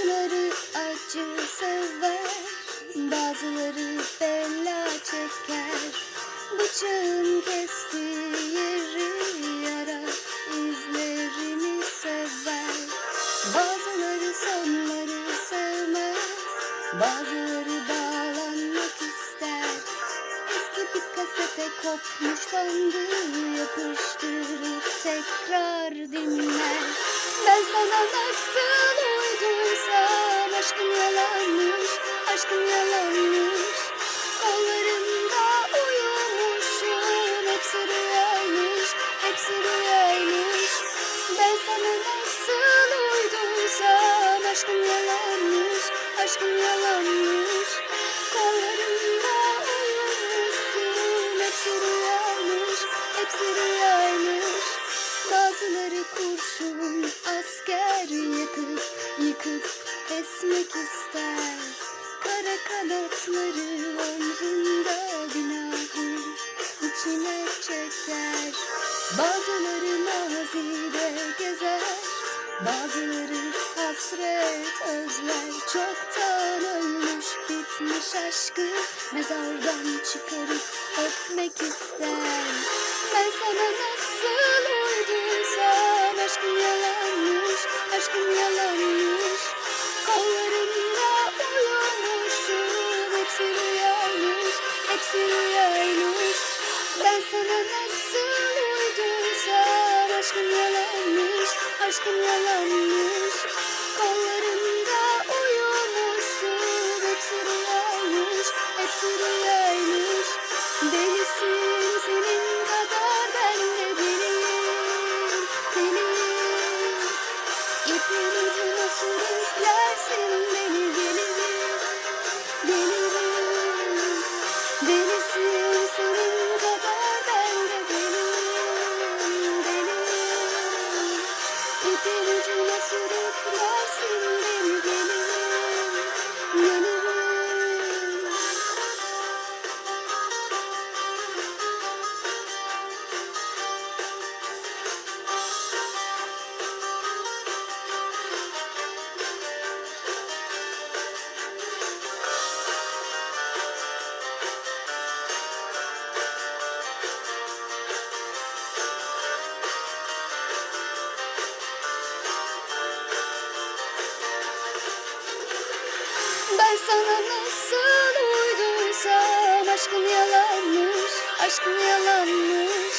Bazıları acı sever, bazıları bela çeker. Bıçağın kestiği yeri yara izlerini sever. Bazıları sonları sevmez, bazıları bağlanmak ister. Eski bir kasete kopmuş bandı yapıştırıp tekrar dinler. Ben sana nasıl uyduysam aşkım yalanmış, aşkım yalanmış. Kollarında uyumuşum, hepsi rüyaymış, hepsi rüyaymış. Ben sana nasıl uyduysam aşkım yalanmış, aşkım yalanmış. Esmek ister. Kara kanatları omzunda günahı içine çeker. Bazıları mazide gezer, bazıları hasret özler. Çoktan ölmüş bitmiş aşkı mezardan çıkarıp öpmek ister. Ben sana nasıl rüyaymış. Ben sana nasıl uyduysam aşkım yalanmış, aşkım yalanmış. Sana nasıl uyduysam aşkım yalanmış, aşkım yalanmış.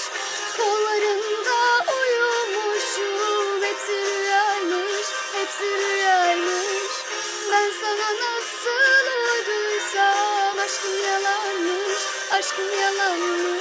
Kollarında uyumuşum, hepsi rüyaymış, hepsi rüyaymış. Ben sana nasıl uyduysam aşkım yalanmış, aşkım yalanmış.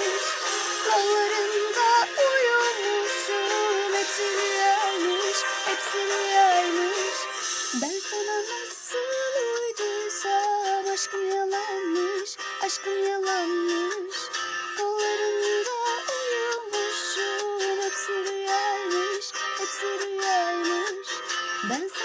Uyumuşum,